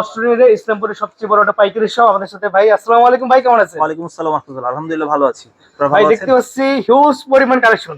অস্ট্রেলিয়ার ইসলামপুরের সবচেয়ে বড় একটা পাইকারি শপ আমাদের সাথে। ভাই আসসালামু আলাইকুম ভাই কেমন আছেন? ওয়ালাইকুম আসসালাম আহমদুল্লাহ আলহামদুলিল্লাহ ভালো আছি। ভাই দেখতে পাচ্ছি হিউজ পরিমাণ কালেকশন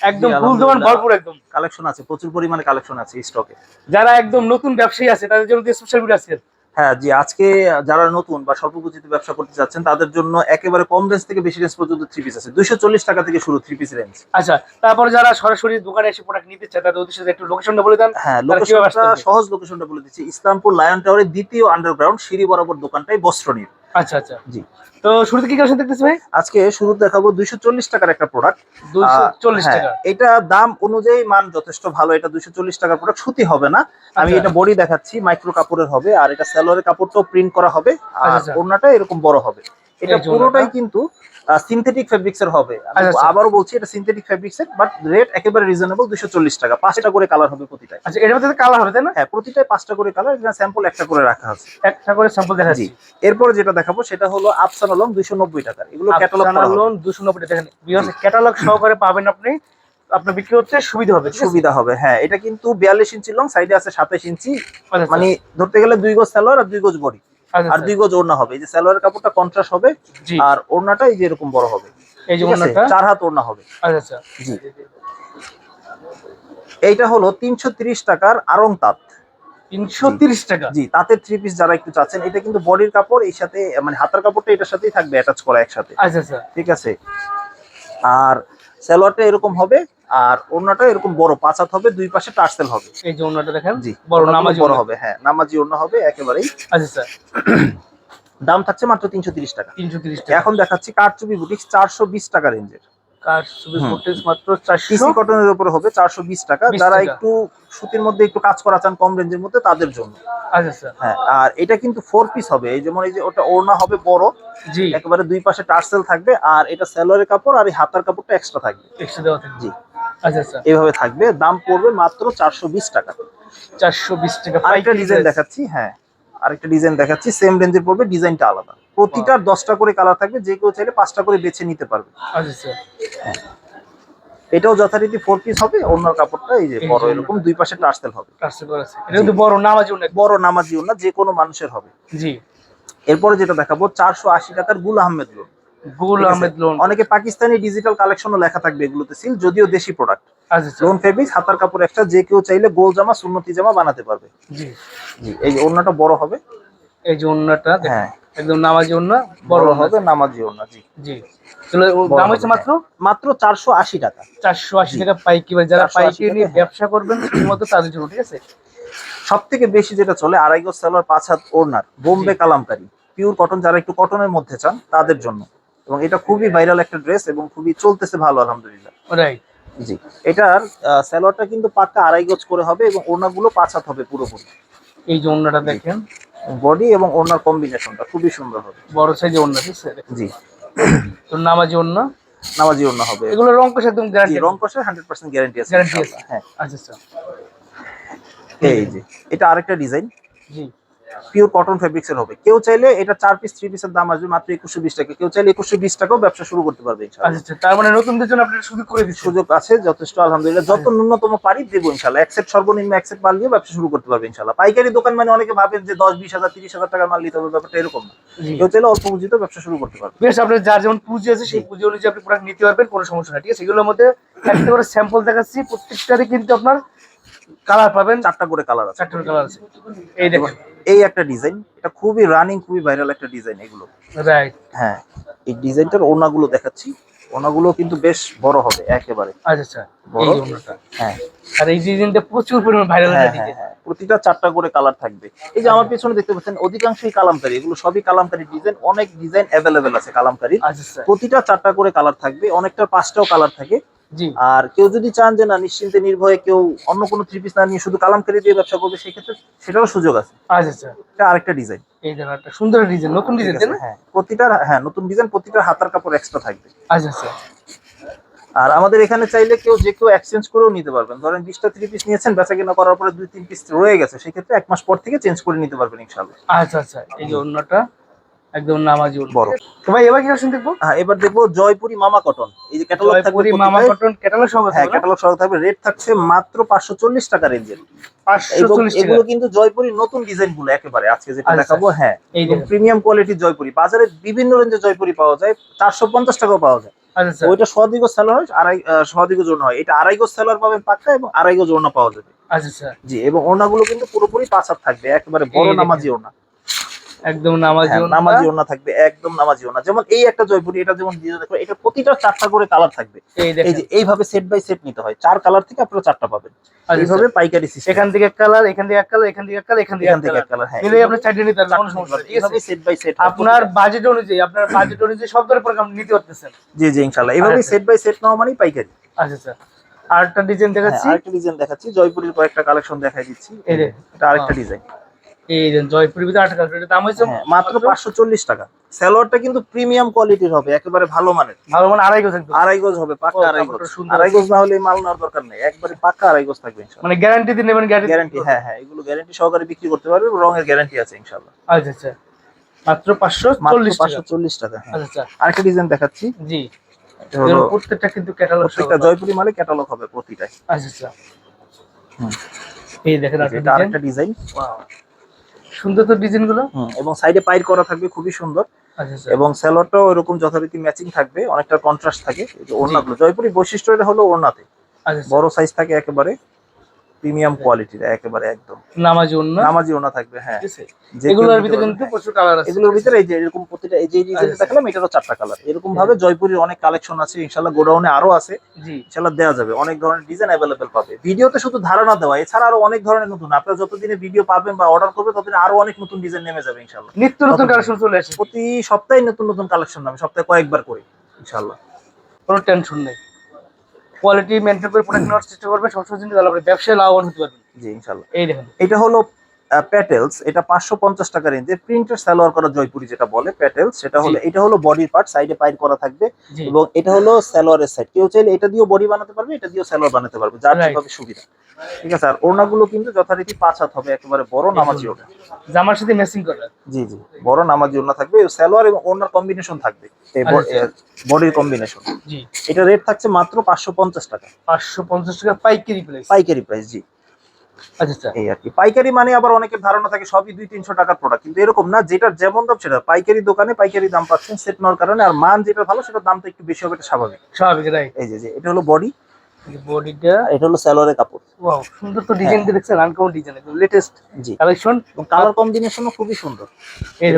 একদম ফুল দোকান ভরপুর একদম। কালেকশন আছে প্রচুর পরিমাণে কালেকশন আছে স্টকে যারা একদম নতুন ব্যবসায়ী আছে তাদের জন্য স্পেশাল ভিডিও আছে। হ্যাঁ জি আজকে যারা নতুন বা স্বল্প পুঁজিতে ব্যবসা করতে চাচ্ছেন তাদের জন্য একেবারে কম রেঞ্জ থেকে বেশি রেঞ্জ পর্যন্ত থ্রি পিস আছে। দুইশো চল্লিশ টাকা থেকে শুরু থ্রি পিস রেঞ্জ আচ্ছা তারপরে যারা সরাসরি দোকানে এসে প্রোডাক্ট নিতে চায় তাদের উদ্দেশ্যে একটু লোকেশনটা বলে দেন। হ্যাঁ লোকেশনটা সহজ লোকেশনটা বলে দিচ্ছি। ইসলামপুর লায়ন টাওয়ারের দ্বিতীয় আন্ডারগ্রাউন্ড সিঁড়ি বরাবর দোকানটাই বস্ত্রনীর আচ্ছা আচ্ছা। জি। তো শুরুতে কি কালেকশন দেখতেছি ভাই? আজকে শুরু দেখাবো দুইশো চল্লিশ টাকার একটা প্রোডাক্ট দুইশো চল্লিশ হ্যাঁ, টাকা। এটা দাম অনুযায়ী মান যথেষ্ট ভালো। এটা দুইশো চল্লিশ টাকার প্রোডাক্ট সুতি হবে না। আমি আচ্ছা। এটা বডি দেখাচ্ছি মাইক্রো কাপড়ের হবে আর এটা স্যালারের কাপড় তো প্রিন্ট করা হবে। আর আচ্ছা। ওড়নাটা এরকম বড় হবে। এটা পুরোটাই কিন্তু সিনথেটিক ফেব্রিক্স এর হবে। আচ্ছা, আচ্ছা। আবারও বলছি এটা সিনথেটিক ফেব্রিক্স এর বাট রেট একেবারে রিজনেবল দুশো চল্লিশ টাকা। পাঁচটা করে কালার হবে প্রতিটায়। আচ্ছা এটার মধ্যে কালার হবে তাই না? হ্যাঁ প্রতিটায় পাঁচটা করে কালার এখানে স্যাম্পল একটা করে রাখা আছে। একটা করে স্যাম্পল দেখাচ্ছি। জি। এরপরে যেটা দেখাবো সেটা হলো আফসান আলম দুইশো নব্বই টাকার। এগুলো ক্যাটালগ দুশো নব্বই টাকা। দেখেন ক্যাটালগ সহকারে পাবেন আপনি। আপনার বিক্রি হচ্ছে সুবিধা হবে সুবিধা হবে হ্যাঁ। এটা কিন্তু বিয়াল্লিশ ইঞ্চি লং সাইডে আছে সাতাশ ইঞ্চি। আচ্ছা, মানে ধরতে গেলে দুই গজ সালোয়ার আর দুই গজ বডি আর দুই গজ ওড়না হবে। এই যে সালোয়ারের কাপড়টা কন্ট্রাস্ট হবে আর ওড়নাটা এই যে এরকম বড় হবে। এই যে? ওনাটা চার হাত ওড়না হবে। আচ্ছা আচ্ছা। জি। এইটা হলো তিনশো তিরিশ টাকার আরং তাঁত। তিনশো তিরিশ টাকা? জি তাঁতের থ্রি পিস যারা একটু চাচ্ছেন এটা কিন্তু বডির কাপড় এই সাথে মানে হাতার কাপড়টা এটার সাথেই থাকবে অ্যাটাচ করা একসাথে। আচ্ছা আচ্ছা। ঠিক আছে? আর সালোয়ারটা এরকম হবে আর ওড়নাটা এরকম বড় পাঁচ হাত হবে দুই পাশে টার্সেল হবে। এই যে ওনাটা দেখেন জি বড় নামাজি বড় হবে হ্যাঁ নামাজি ওড়না হবে একেবারেই। আচ্ছা আচ্ছা দাম থাকছে মাত্র তিনশো তিরিশ টাকা। তিনশো তিরিশ টাকা। এখন দেখাচ্ছি কারচুপি বুটিক্স চারশো বিশ টাকা রেঞ্জের। কটনের উপরে হবে চারশো বিশ টাকা। 20 যারা একটু সুতির মধ্যে একটু কাজ করা চান কম রেঞ্জের মধ্যে তাদের জন্য। আচ্ছা আচ্ছা হ্যাঁ আর এটা কিন্তু ফোর পিস হবে। এই যেমন এই যে ওটা ওড়না হবে বড় জি। একেবারে দুই পাশে টার্সেল থাকবে আর এটা স্যালোয়ারের কাপড় আর এই হাতার কাপড়টা এক্সট্রা থাকবে। একশো দেওয়া থাকে জি। এইভাবে থাকবে। দাম পড়বে মাত্র চারশো বিশ টাকা। চারশো বিশ টাকা। আরেকটা ডিজাইন দেখাচ্ছি হ্যাঁ। আরেকটা ডিজাইন দেখাচ্ছি সেম রেঞ্জের পড়বে ডিজাইনটা আলাদা। প্রতিটার দশটা করে কালার থাকবে যে কেউ চাইলে পাঁচটা করে বেছে নিতে পারবে। আচ্ছা আচ্ছা। এটাও যথারীতি ফোর পিস হবে অন্য কাপড়টা এই যে বড় এরকম দুই পাশে টার্সেল হবে। এটা কিন্তু বড় নামাজি বড় নামাজিও না যে কোনো মানুষের হবে। জি। এরপরে যেটা দেখাবো চারশো আশি টাকার গুল আহমেদ লোন গুল আহমেদ লোন। অনেকে পাকিস্তানি ডিজিটাল কালেকশনও লেখা থাকবে এগুলোতে। সিল যদিও দেশি প্রোডাক্ট লোন ফেব্রিক হাতার কাপড় একটা যে কেউ চাইলে গোল জামা সুন্নতি জামা বানাতে পারবে। জি। জি এই ওড়নাটা বড় হবে। এই যে দেখেন, হ্যাঁ। একদম নামাজি ওন্না বড় হবে নামাজি ওড়না জি। দাম হচ্ছে মাত্র? মাত্র চারশো আশি টাকা। চারশো আশি টাকা পাইকি বা যারা পাইকি নিয়ে ব্যবসা করবেন শুধুমাত্র তাদের জন্য ঠিক আছে? সব থেকে বেশি যেটা চলে আড়াই গজ সালোয়ার পাঁচ হাত ওড়নার বোম্বে কালামকারি। পিওর কটন যারা একটু কটনের মধ্যে চান তাদের জন্য। এবং এটা খুবই ভাইরাল একটা ড্রেস এবং খুবই চলতেছে ভালো আলহামদুলিল্লাহ। রাইট জি এটার আহ, সালোয়ারটা কিন্তু পাক্কা আড়াই গজ করে হবে এবং ওড়নাগুলো পাঁচ হাত হবে পুরোপুরি। এই যে ওন্নাটা দেখেন। বডি এবং ওড়নার কম্বিনেশনটা খুবই সুন্দর হবে। বড় সাইজে ওন্না ঠিক আছে জি। তো নামাজি ওড়না? নামাজি ওড়না হবে। এগুলো রং কষে একদম গ্যারান্টি রং হান্ড্রেড পার্সেন্ট গ্যারান্টি আছে গ্যারান্টি আছে। হ্যাঁ। আচ্ছা আচ্ছা। এই যে এটা আরেকটা ডিজাইন জি। পিওর কটন ফেব্রিক্স এর হবে। কেউ চাইলে এটা চার পিস থ্রি পিসের দাম আসবে মাত্র একুশশো বিশ টাকা। কেউ চাইলে একুশশো বিশ টাকাও ব্যবসা শুরু করতে পারবে আচ্ছা আচ্ছা। তার মানে নতুনদের জন্য আপনারা শুধু করে দিচ্ছেন। সুযোগ আছে যথেষ্ট আলহামদুলিল্লাহ। যত ন্যূনতম পারি দেবো ইনশাল্লাহ একসেপ্ট সর্বনিম্ন একসেপ্ট মাল নিয়ে ব্যবসা শুরু করতে পারবে ইনশাল্লাহ পাইকারি দোকান মানে অনেকে ভাবেন যে দশ বিশ হাজার তিরিশ হাজার টাকার মাল নিতে হবে ব্যাপারটা এরকম না। কেউ চাইলে অল্প পুঁজিতে ব্যবসা শুরু করতে পারবে। বেশ আপনার যার যেমন পুঁজি আছে সেই পুঁজি অনুযায়ী আপনি প্রোডাক্ট নিতে পারবেন কোনো সমস্যা নাই। ঠিক আছে এগুলোর মধ্যে একটা করে স্যাম্পল দেখাচ্ছি। প্রত্যেকটারই কিন্তু আপনার কালার পাবেন চারটা করে কালার আছে। চারটে কালার আছে। এই দেখেন। এই একটা ডিজাইন এটা খুবই রানিং খুবই ভাইরাল একটা ডিজাইন এগুলো। রাইট হ্যাঁ এই ডিজাইনটার ওনাগুলো দেখাচ্ছি। ওনাগুলো কিন্তু বেশ বড় হবে একেবারে। আচ্ছা আচ্ছা। বড়? ওনাটা। হ্যাঁ। আর এই ডিজাইনটা প্রচুর পরিমাণ ভাইরাল হ্যাঁ গেছে প্রতিটা চারটা করে কালার থাকবে। এই যে আমার পেছনে দেখতে পাচ্ছেন অধিকাংশই কালামকারী। এগুলো সবই কালামকারী ডিজাইন অনেক ডিজাইন অ্যাভেলেবেল আছে কালামকারীর। আচ্ছা আচ্ছা। প্রতিটা চারটা করে কালার থাকবে অনেকটা পাঁচটাও কালার থাকে। আর কেউ যদি চান যে না নিশ্চিন্তে নির্ভয়ে কেউ অন্য কোনো থ্রি পিস না নিয়ে শুধু কালাম কালামকারি দিয়ে ব্যবসা করবে সেক্ষেত্রে সেটারও সুযোগ আছে। আচ্ছা আচ্ছা। এটা আরেকটা ডিজাইন এই একটা সুন্দর ডিজাইন নতুন ডিজাইন তাই না? হ্যাঁ। প্রতিটার হ্যাঁ নতুন ডিজাইন প্রতিটার হাতার কাপড় এক্সট্রা থাকবে। আচ্ছা আচ্ছা। আর আমাদের এখানে চাইলে কেউ যে কেউ এক্সচেঞ্জ করেও নিতে পারবেন। ধরেন বিশটা থ্রি পিস নিয়েছেন বেচা কেনা করার পরে দুই তিন পিস রয়ে গেছে সেক্ষেত্রে এক মাস পর থেকে চেঞ্জ করে নিতে পারবেন ইনশাল্লাহ আচ্ছা আচ্ছা। এই যে অন্যটা একদম নামাজি বড়। তো ভাই এবার কি কালেকশন দেখব? হ্যাঁ এবার দেখব জয়পুরি মামা কটন এই যে ক্যাটালগ থাকবে জয়পুরি মামা কটন ক্যাটালগ সহ হ্যাঁ ক্যাটালগ সহ থাকবে। রেট থাকছে মাত্র পাঁচশো চল্লিশ টাকা রেঞ্জের পাঁচশো এবং চল্লিশ টাকা। এগুলো কিন্তু জয়পুরি নতুন ডিজাইনগুলো একেবারে। আজকে যেটা আচ্ছা। দেখাবো হ্যাঁ এই প্রিমিয়াম কোয়ালিটির জয়পুরি। বাজারে বিভিন্ন রেঞ্জের জয়পুরি পাওয়া যায়। চারশো পঞ্চাশ টাকাও পাওয়া যায়। আচ্ছা। ওইটা সোয়াদিগ সেলার হয় আড়াই হয়। এটা আড়াই গজ সেলার পাবেন পাক্কা এবং আড়াই গজ পাওয়া যাবে। আচ্ছা জি এবং ওড়নাগুলো কিন্তু পুরোপুরি পাঁচ হাত থাকবে। একেবারে বড় নামাজি ওড়না। একদম নামাজি হ্যাঁ, নামাজি ওড়না থাকবে একদম নামাজি ওড়না যেমন এই একটা জয়পুরি এটা যেমন দিয়ে দেখো এটা প্রতিটা চারটা করে কালার থাকবে। এই যে এইভাবে সেট বাই সেট নিতে হয়। চার কালার থেকে আপনারা চারটা পাবেন। আচ্ছা, এইভাবে পাইকারি সিস্টেম এখান থেকে এক কালার এখান থেকে এক কালার এখান থেকে এক কালার এখান থেকে এক কালার। হ্যাঁ। নিলে আপনি চারটে নিতে পারবেন কোনো সমস্যা নেই, এইভাবে সেট বাই সেট আপনার বাজেট অনুযায়ী আপনার বাজেট অনুযায়ী সব ধরনের প্রোগ্রাম নিতে পারতেছেন। জি জি ইনশাআল্লাহ। এইভাবে আচ্ছা। সেট বাই সেট নেওয়া মানেই পাইকারি। আচ্ছা আচ্ছা। আরেকটা ডিজাইন হ্যাঁ, দেখাচ্ছি। আরেকটা ডিজাইন দেখাচ্ছি। জয়পুরের কয়েকটা কালেকশন দেখাই দিচ্ছি। এটা আরেকটা। ডিজাইন এই জয়পুরি ভিতরে দাম হয়েছে। হ্যাঁ, মাত্র পাঁচশো চল্লিশ টাকা। সালোয়ারটা কিন্তু প্রিমিয়াম কোয়ালিটির হবে একেবারে ভালো মানের। ভালো মানে আড়াই গজ আড়াই গজ হবে পাক্কা আড়াই কাপড়টা গজ। আড়াই গজ না হলে মাল নেওয়ার দরকার নেই একবারে পাক্কা আড়াই গজ থাকবে মানে গ্যারান্টি নেবেন গ্যারান্টি হ্যাঁ হ্যাঁ এগুলো গ্যারান্টি সহকারে বিক্রি করতে পারবে রঙের গ্যারান্টি আছে আচ্ছা আচ্ছা। মাত্র পাঁচশো চল্লিশ পাঁচশো চল্লিশ টাকা হ্যাঁ। আচ্ছা আরেকটা ডিজাইন দেখাচ্ছি। জি। প্রত্যেকটা কিন্তু ক্যাটালগ প্রত্যেকটা জয়পুরি মালে ক্যাটালগ হবে প্রতিটাই। আচ্ছা আচ্ছা। এই দেখেন ডিজাইন আরেকটা ডিজাইন সুন্দর তো ডিজাইনগুলো? এবং সাইডে পাইর করা থাকবে খুবই সুন্দর। আচ্ছা আচ্ছা। এবং স্যালোয়ারটাও এরকম যথারীতি ম্যাচিং থাকবে অনেকটা কন্ট্রাস্ট থাকে। ওড়নাগুলো জয়পুরি বৈশিষ্ট্য এটা হলো ওড়নাতে। আচ্ছা। বড় সাইজ থাকে একেবারে। প্রিমিয়াম কোয়ালিটির একেবারে একদম। নামাজি অন্য নামাজি ওনা থাকবে হ্যাঁ। যে এগুলোর ভিতরে কিন্তু প্রচুর কালার আছে। এগুলোর ভিতরে এই যে এরকম প্রতিটা এই যে ডিজাইন আচ্ছা। দেখালাম এটারও চারটা কালার এরকম ভাবে জয়পুরের অনেক কালেকশন আছে ইনশাল্লাহ গোডাউনে আরও আছে। জি। ইনশাল্লাহ দেওয়া যাবে অনেক ধরনের ডিজাইন অ্যাভেলেবেল পাবে। ভিডিওতে শুধু ধারণা দেওয়া এছাড়া আরও অনেক ধরনের নতুন। আপনারা যতদিনে ভিডিও পাবেন বা অর্ডার করবেন ততদিন আরও অনেক নতুন ডিজাইন নেমে যাবে ইনশাল্লাহ নিত্য নতুন কালেকশন চলে আসে প্রতি সপ্তাহে নতুন নতুন কালেকশন নামে সপ্তাহে কয়েকবার করে ইনশাআল্লাহ। কোনো টেনশন নেই। কোয়ালিটি মেনটেন করে প্রোডাক্ট নেওয়ার চেষ্টা করবে সবসময় কিন্তু তাহলে আপনি ব্যবসায় লাভবান হতে পারবেন। জি ইনশাল্লাহ। এই দেখেন। এটা হলো প্যাটেলস এটা পাঁচশো পঞ্চাশ টাকা রেঞ্জে প্রিন্টের সালোয়ার করা জয়পুরি যেটা বলে প্যাটেলস সেটা হলো এটা হলো বডির পার্ট সাইডে পাইর করা থাকবে এবং এটা হলো সালোয়ারের সাইড কেউ চাইলে এটা দিয়েও বডি বানাতে পারবে এটা দিয়েও সালোয়ার বানাতে পারবে যার. যেভাবে সুবিধা। ঠিক আছে আর ওড়নাগুলো কিন্তু যথারীতি পাঁচ হাত হবে একেবারে বড় নামাজি ওড়না। জামার সাথে ম্যাচিং করে। জি জি বড় নামাজি ওড়না থাকবে সালোয়ার এবং ওড়নার কম্বিনেশন থাকবে আচ্ছা। বডির কম্বিনেশন জি। এটা রেট থাকছে মাত্র পাঁচশো পঞ্চাশ টাকা। পাঁচশো পঞ্চাশ টাকা পাইকারি প্রাইস পাইকারি প্রাইস জি। আচ্ছা আচ্ছা। এই আর কি। পাইকারি মানে আবার অনেকের ধারণা থাকে সবই দুই তিনশো টাকার প্রোডাক্ট কিন্তু এরকম না যেটার যেমন দাম সেটা পাইকারি দোকানে পাইকারি দাম পাচ্ছেন সেট নেওয়ার কারণে আর মান যেটা ভালো সেটার দামটা একটু বেশি হবে এটা স্বাভাবিক। স্বাভাবিক রাইট এই যে এটা হলো বডি বডিটা এটা হলো সালোয়ারের কাপড়। ওয়াও সুন্দর তো ডিজাইন দিয়ে দেখছেন আনকমন ডিজাইন একদম লেটেস্ট জি। কালেকশন কালার কম্বিনেশনও খুবই সুন্দর। এই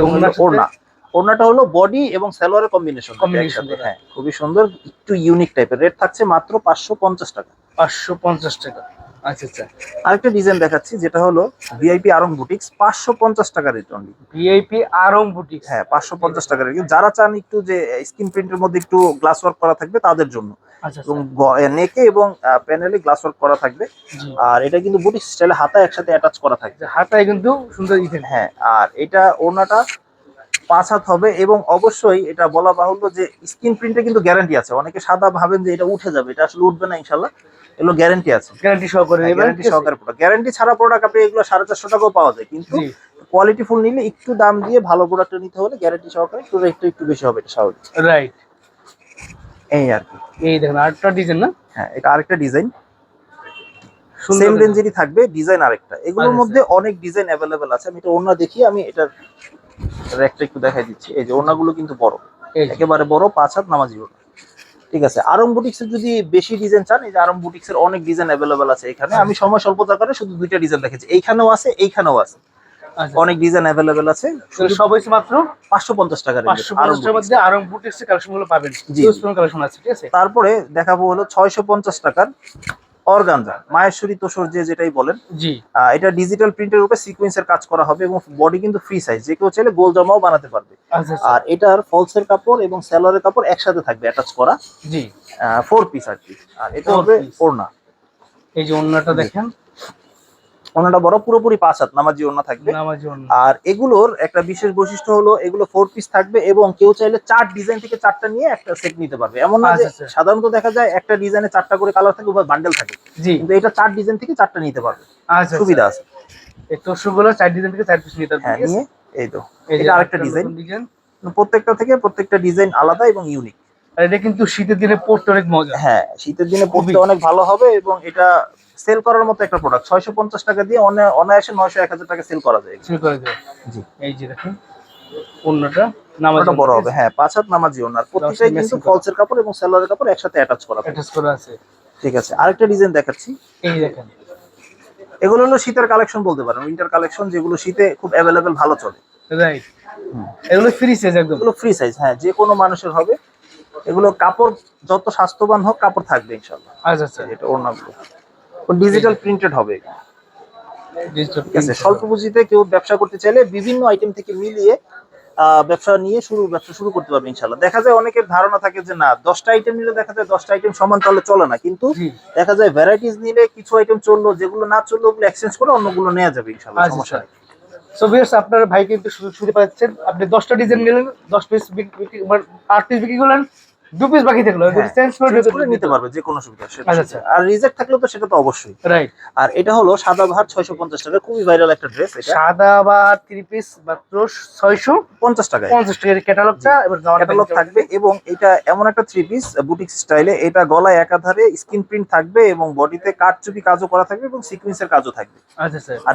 ওড়না। ওড়নাটা হলো বডি এবং সালোয়ারের কম্বিনেশন করা। হ্যাঁ খুবই সুন্দর একটু ইউনিক টাইপের রেট থাকছে মাত্র পাঁচশো পঞ্চাশ টাকা। পাঁচশো পঞ্চাশ টাকা। আচ্ছা আচ্ছা। আরেকটা ডিজাইন দেখাচ্ছি যেটা হলো ভিআইপি আরং বুটিক্স পাঁচশো পঞ্চাশ টাকা rate only VIP Aarong boutique হ্যাঁ পাঁচশো পঞ্চাশ টাকা রেট যারা চান একটু যে স্ক্রিন প্রিন্টের মধ্যে একটু গ্লাস ওয়ার্ক করা থাকবে তাদের জন্য। আচ্ছা এবং আচ্ছা। নেকে এবং প্যানেলে গ্লাস ওয়ার্ক করা থাকবে। আর এটা কিন্তু বুটিক স্টাইলে হাতা একসাথে অ্যাটাচ করা থাকবে। আচ্ছা, হাতায় কিন্তু সুন্দর হ্যাঁ আর এটা ওড়নাটা পাঁচ হাত হবে এবং অবশ্যই এটা বলা বাহুল্য যে স্ক্রিন প্রিন্টে কিন্তু গ্যারান্টি আছে। অনেকে সাদা ভাবেন যে এটা উঠে যাবে এটা আসলে উঠবে না ইনশাল্লাহ এগুলো গ্যারান্টি আছে। গ্যারান্টি সহকারে গ্যারান্টি সহকারে প্রোডাক্ট গ্যারান্টি ছাড়া প্রোডাক্ট আপনি এগুলো সাড়ে চারশো টাকাও পাওয়া যায়। কিন্তু কোয়ালিটি ফুল নিলে একটু দাম দিয়ে ভালো প্রোডাক্ট নিতে হলে গ্যারান্টি সহকারে একটু একটু একটু বেশি হবে এটা স্বাভাবিক। রাইট এই আর কি। এই দেখেন আরেকটা ডিজাইন না? হ্যাঁ এটা আরেকটা ডিজাইন সেম রেঞ্জেরই থাকবে ডিজাইন আরেকটা। এগুলোর আচ্ছা, মধ্যে অনেক ডিজাইন অ্যাভেলেবেল আছে। আমি এটা ওড়না দেখি আমি এটার র্যাকটা একটু দেখাই দিচ্ছি। এই যে ওড়নাগুলো কিন্তু বড়। একেবারে বড় পাঁচ হাত নামাজি ওড়না। ঠিক আছে? আরম বুটিক্স এর যদি বেশি ডিজাইন চান এই যে আরম বুটিক্স এর অনেক ডিজাইন অ্যাভেলেবেল আছে এখানে। আমি সময় স্বল্পতার কারণে শুধু দুইটা ডিজাইন দেখেছি এইখানেও আছে এইখানেও আছে। আচ্ছা। অনেক ডিজাইন অ্যাভেলেবেল আছে। সব হয়েছে মাত্র? পাঁচশো পঞ্চাশ টাকা মধ্যে আরং বুটিক্স কালেকশনগুলো পাবেন। কালেকশন আছে ঠিক আছে? তারপরে দেখাবো হলো ছয়শো পঞ্চাশ টাকার অর্গানজা মায়েশ্বরী তোষর যে যেটাই বলেন জি। এটা ডিজিটাল প্রিন্টের উপরে সিকোয়েন্সের কাজ করা হবে এবং বডি কিন্তু ফ্রি সাইজ যে কেউ চাইলে গোল জামাও বানাতে পারবে। আচ্ছা আচ্ছা। আর এটার ফলসের কাপড় এবং স্যালোয়ারের কাপড় একসাথে থাকবে অ্যাটাচ করা। জি। ফোর পিস আর কি। আর এটা হবে। ওড়না। এই যে ওড়নাটা। দেখেন ওড়নাটা বড় পুরোপুরি পাঁচ হাত নামাজি ওড়না থাকবে। আর এগুলোর একটা বিশেষ বৈশিষ্ট্য হলো এগুলো ফোর পিস থাকবে এবং কেউ চাইলে চার ডিজাইন থেকে চারটা নিয়ে একটা সেট নিতে পারবে। এমন না যে আচ্ছা, আচ্ছা। সাধারণত দেখা যায় একটা ডিজাইনে চারটা করে কালার থাকে উভয় বান্ডেল থাকে। জি। কিন্তু এটা চার ডিজাইন থেকে চারটা নিতে পারবে। আচ্ছা সুবিধা আছে। এই তোষকগুলো চার ডিজাইন থেকে চার পিস নিতে হ্যাঁ নিয়ে এই তো। এটা আরেকটা ডিজাইন ডিজাইন প্রত্যেকটা থেকে প্রত্যেকটা ডিজাইন আলাদা এবং ইউনিক আর এটা কিন্তু শীতের দিনে পড়তে অনেক মজা। হ্যাঁ শীতের দিনে পড়তে অনেক ভালো হবে এবং এটা সেল করার মতো একটা প্রোডাক্ট ছয়শো পঞ্চাশ টাকা দিয়ে অনায়াসে নয়শো এক হাজার টাকা সেল করা যায়। শুরু করে দেবে জি। এই যে দেখুন অন্যটা নামাজ বড় হবে। হ্যাঁ পাঁচ হাত নামাজি ওনার প্রত্যেকটাই কিন্তু ফলসের কাপড় এবং সেলোয়ারের কাপড় একসাথে অ্যাটাচ করা অ্যাটাচ করা আছে। ঠিক আছে। আরেকটা ডিজাইন দেখাচ্ছি। এই দেখেন। এগুলো হলো শীতের কালেকশন বলতে পারেন। উইন্টার কালেকশন যেগুলো শীতে খুব অ্যাভেলেবেল ভালো চলে। রাইট এগুলো ফ্রি সাইজ একদম। এগুলো ফ্রি সাইজ হ্যাঁ যে কোনো মানুষের হবে। এগুলো কাপড় যত স্বাস্থ্যবান হোক কাপড় থাকবে ইনশাল্লাহ আচ্ছা আচ্ছা। এটা ওড়নাগুলো। ডিজিটাল প্রিন্টেড হবে। ঠিক আছে স্বল্প পুঁজিতে কেউ ব্যবসা করতে চাইলে বিভিন্ন আইটেম থেকে মিলিয়ে ব্যবসা নিয়ে শুরু ব্যবসা শুরু করতে পারবে ইনশাল্লাহ দেখা যায় অনেকের ধারণা থাকে যে না দশটা আইটেম নিলে দেখা যায় দশটা আইটেম সমান তাহলে চলে না। কিন্তু দেখা যায় ভ্যারাইটিস নিলে কিছু আইটেম চলল যেগুলো না চলল ওগুলো এক্সচেঞ্জ করে অন্যগুলো নেওয়া যাবে ইনশাল্লাহ আচ্ছা সমস্যা নেই। সো ভিউয়ার্স আপনার ভাই কিন্তু সুযোগ সুবিধা পাচ্ছেন আপনি 10টা ডিজাইন নিলেন 10 পিস বিক্রি মানে 8 পিস বিক্রি করলেন দু পিস বাকি থাকল হ্যাঁ, চেঞ্জ করে নিতে পারবে যে কোনো সুবিধা সেটা আচ্ছা, আর রিজেক্ট থাকলে তো সেটা তো অবশ্যই। রাইট আর এটা হলো সাদা ভাত ছয়শো পঞ্চাশ টাকা খুবই ভাইরাল একটা ড্রেস এটা। সাদা বা 3 পিস মাত্র 650 পঞ্চাশ টাকায়। টাকার ক্যাটালগটা এবার ক্যাটালগ থাকবে এবং এটা এমন একটা থ্রি পিস বুটিক স্টাইলে এটা গলায় একাধারে স্ক্রিন প্রিন্ট থাকবে এবং বডিতে কাঠচুপি কাজও করা থাকবে এবং সিকোয়েন্সের কাজও থাকবে। আচ্ছা স্যার। আর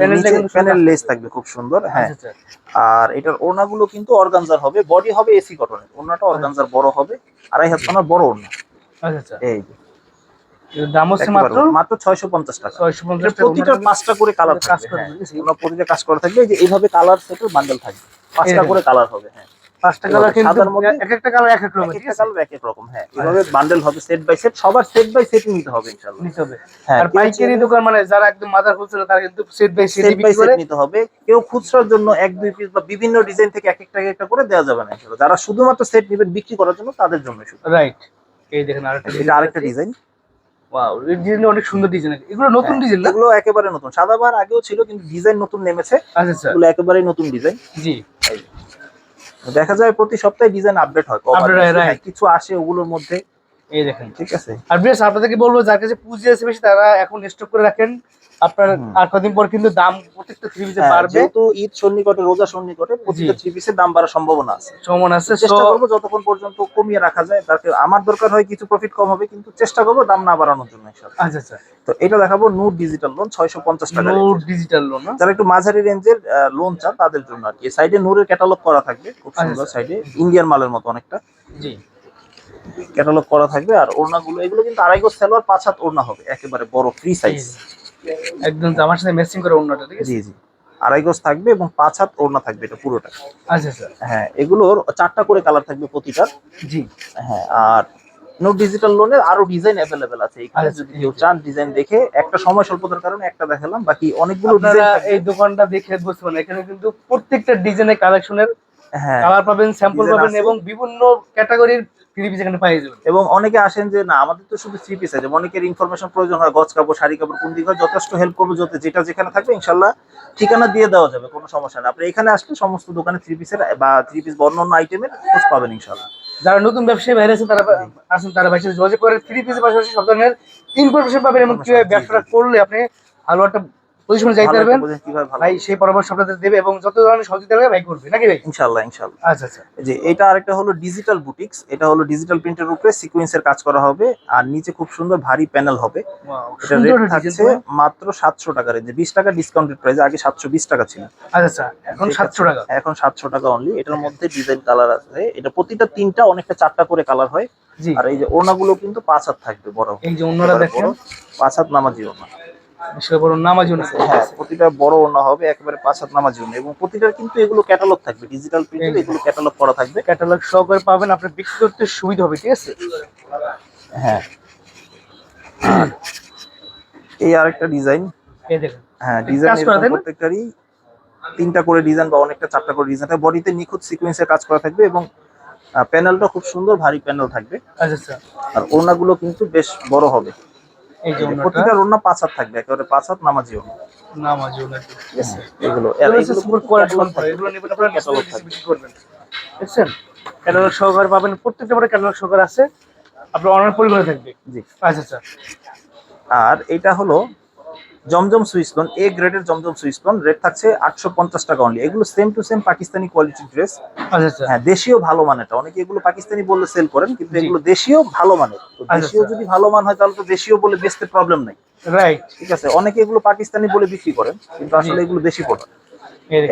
প্যানেল লেস থাকবে খুব সুন্দর হ্যাঁ। আচ্ছা আর এটার ওড়নাগুলো কিন্তু অর্গানজার হবে বডি হবে এসি কটনের ওড়নাটা অর্গানজার বড় হবে আড়াই হাত পানার বড় ওড়না। আচ্ছা আচ্ছা। এই যে, দাম হচ্ছে মাত্র? মাত্র ছয়শো পঞ্চাশ টাকা। 650 এটা টাকা। প্রতিটা পাঁচটা করে কালার কাজ কাজ করবে প্রতিটা কাজ করা থাকবে যে এইভাবে কালার সেটের বান্ডেল থাকবে। পাঁচটা করে কালার হবে হ্যাঁ। পাঁচটা কালার কিন্তু এক একটা কালার এক এক রকম এক ঠিক একটা আছে? কালার এক এক রকম হ্যাঁ। এভাবে বান্ডেল হবে সেট বাই সেট সবার সেট বাই সেট নিতে হবে ইনশাআল্লাহ। নিতে হবে। হ্যাঁ আর পাইকারি দোকান মানে যারা একদম মাদার হোলসেল তারা কিন্তু সেট বাই সেট সেট বিক্রি করে নিতে হবে। কেউ খুচরার জন্য এক দুই পিস বা বিভিন্ন ডিজাইন থেকে এক একটা একটা করে দেওয়া যাবে না ইনশাআল্লাহ। যারা শুধুমাত্র সেট নেবেন বিক্রি করার জন্য তাদের জন্য শুধু। রাইট এই দেখেন আরেকটা এটা আরেকটা ডিজাইন ওয়াও এই ডিজাইন অনেক সুন্দর ডিজাইন এগুলো নতুন ডিজাইন এগুলো একেবারে নতুন। সাদাবার আগেও ছিল কিন্তু ডিজাইন নতুন নেমেছে। আচ্ছা আচ্ছা। এগুলো একেবারেই নতুন ডিজাইন জি। দেখা যায় প্রতি সপ্তাহে ডিজাইন আপডেট হয় হয়. কিছু আসে ওগুলোর মধ্যে এই দেখেন। ঠিক আছে। আর বেশ আপনাদেরকে বলব যার কাছে পুঁজি আছে বেশি তারা এখন স্টক করে রাখেন। আপনার। আর কদিন পর কিন্তু দাম প্রত্যেকটা থ্রি পিসে হ্যাঁ, বাড়বে। যেহেতু ঈদ সন্নিকটে রোজা সন্নিকটে প্রতিটা থ্রি পিসের দাম বাড়ার সম্ভাবনা আছে। সমান আছে চেষ্টা করব যতক্ষণ পর্যন্ত কমিয়ে রাখা যায় তাকে আমার দরকার হয় কিছু প্রফিট কম হবে কিন্তু চেষ্টা করব দাম না বাড়ানোর জন্য আচ্ছা আচ্ছা। তো এটা দেখাবো নূর ডিজিটাল লোন ছয়শো পঞ্চাশ টাকা নোট ডিজিটাল লোন যারা একটু মাঝারি রেঞ্জের লোন চান তাদের জন্য আর কি। সাইডে নূরের ক্যাটালগ করা থাকবে খুব সুন্দর আচ্ছা। সাইডে ইন্ডিয়ান মালের মতো অনেকটা। জি। ক্যাটালগ করা থাকবে আর ওড়নাগুলো এগুলো কিন্তু আড়াই গজ সালোয়ার পাঁচ হাত ওড়না হবে একেবারে বড় ফ্রি সাইজ একদম আমার সাথে ম্যাচিং করে অন্যটা ঠিক আছে? জি জি। আড়াই গজ থাকবে এবং পাঁচ হাত ওড়না থাকবে এটা পুরোটা। আচ্ছা আচ্ছা। হ্যাঁ এগুলোর চারটা করে কালার থাকবে প্রতিটার। জি। হ্যাঁ আর নোট ডিজিটাল লোনের আরও ডিজাইন অ্যাভেলেবেল আছে এখানে আচ্ছা, যদি কেউ চান ডিজাইন দেখে একটা সময় স্বল্পতার কারণে একটা দেখালাম বাকি অনেকগুলো ডিজাইন এই দোকানটা দেখে বুঝতে পারেন এখানে কিন্তু প্রত্যেকটা ডিজাইনের কালেকশনের হ্যাঁ। কালার পাবেন স্যাম্পল পাবেন এবং বিভিন্ন ক্যাটাগরির থ্রি পিস এখানে পেয়ে যাবেন। এবং অনেকে আসেন যে না আমাদের তো শুধু থ্রি পিস আছে। অনেকের ইনফরমেশন প্রয়োজন হয় গজ কাপড় শাড়ি কাপড় কোন দিকে যথেষ্ট হেল্প করব যত যেটা যেখানে থাকবে ইনশাল্লাহ ঠিকানা দিয়ে দেওয়া যাবে কোনো সমস্যা নেই। আপনি এখানে আসলে সমস্ত দোকানে থ্রি পিসের বা থ্রি পিস বা অন্য আইটেমের খোঁজ পাবেন ইনশাল্লাহ। যারা নতুন ব্যবসায়ী বাইরে আছেন তারা আছেন তারা বাইরে যোগাযোগ করে। থ্রি পিসের পাশাপাশি সব ধরনের ইনফরমেশন পাবেন এবং কীভাবে ব্যবসাটা করলে আপনি ভালো একটা পজিশনে যাইতে পারবেন। বোঝেন কীভাবে ভালো ভাই সেই পরামর্শ আপনাদের দেবে এবং যত ধরনের সহযোগিতা হবে ভাই করবে নাকি ভাই? ইনশাল্লাহ ইনশাল্লাহ আচ্ছা আচ্ছা। যে এটা আরেকটা হলো ডিজিটাল বুটিক্স এটা হলো ডিজিটাল প্রিন্টের উপরে সিকোয়েন্সের কাজ করা হবে আর নিচে খুব সুন্দর ভারী প্যানেল হবে। এটা রেট থাকছে মাত্র সাতশো টাকা রেঞ্জে বিশ টাকা ডিসকাউন্টেড প্রাইস আগে সাতশো বিশ টাকা ছিল। আচ্ছা আচ্ছা এখন ঠিক আছে। সাতশো টাকা। এখন সাতশো টাকা অনলি এটার মধ্যে ডিজাইন কালার আছে। এটা প্রতিটা তিনটা অনেকটা চারটা করে কালার হয়। আর এই যে ওড়নাগুলো কিন্তু পাঁচ হাত থাকবে বড়। এই যে অন্যরা দেখেন। পাঁচ হাত নামাজি ওড়না। বড় নামাজ উনি হ্যাঁ প্রতিটা বড় ওড়না হবে একেবারে পাঁচ হাত নামাজি এবং প্রতিটার কিন্তু এগুলো ক্যাটালগ থাকবে ডিজিটাল প্রিন্টের এগুলো ক্যাটালগ করা থাকবে। ক্যাটালগ সহকারে পাবেন আপনার বিক্রি করতে সুবিধা হবে ঠিক আছে? হ্যাঁ। এই আরেকটা ডিজাইন এই দেখেন। হ্যাঁ ডিজাইন? প্রত্যেকটারই তিনটা করে ডিজাইন বা অনেকটা চারটা করে ডিজাইন থাকবে। বডিতে নিখুঁত সিকোয়েন্সের কাজ করা থাকবে এবং প্যানেলটা খুব সুন্দর ভারী প্যানেল থাকবে। আচ্ছা আচ্ছা। আর ওড়নাগুলো কিন্তু বেশ বড় হবে। এই যে অন্যটা। প্রতিটা ওড়না পাঁচ হাত থাকবে একেবারে পাঁচ হাত নামাজি ওড়না নামাজ উনি ঠিক আছে। এগুলো আর এগুলো এগুলো সুপার কোয়ালিটি এগুলো নেবেন আপনারা ক্যাটালগ বিক্রি করবেন। দেখছেন? ক্যাটালগ সহকারে পাবেন প্রত্যেকটা পরে ক্যাটালগ সহকারে আছে। আপনার অনার পরিমাণে থাকবে। জি। আচ্ছা আচ্ছা। আর এটা হলো জমজম সুইসলন এ গ্রেডের জমজম সুইসলন রেট থাকছে আটশো পঞ্চাশ টাকা অনলি এগুলো same to same Pakistani quality dress আচ্ছা আচ্ছা। হ্যাঁ দেশীয় ভালো মানেটা অনেকে এগুলো পাকিস্তানি বলে সেল করেন কিন্তু এগুলো দেশীয় ভালো মানের। আচ্ছা, দেশীয় আচ্ছা। যদি ভালো মান হয় তাহলে তো দেশীয় বলে বেচতে প্রবলেম নাই। রাইট ঠিক আছে? অনেকে এগুলো পাকিস্তানি বলে বিক্রি করেন কিন্তু আসলে এগুলো দেশি প্রোডাক্ট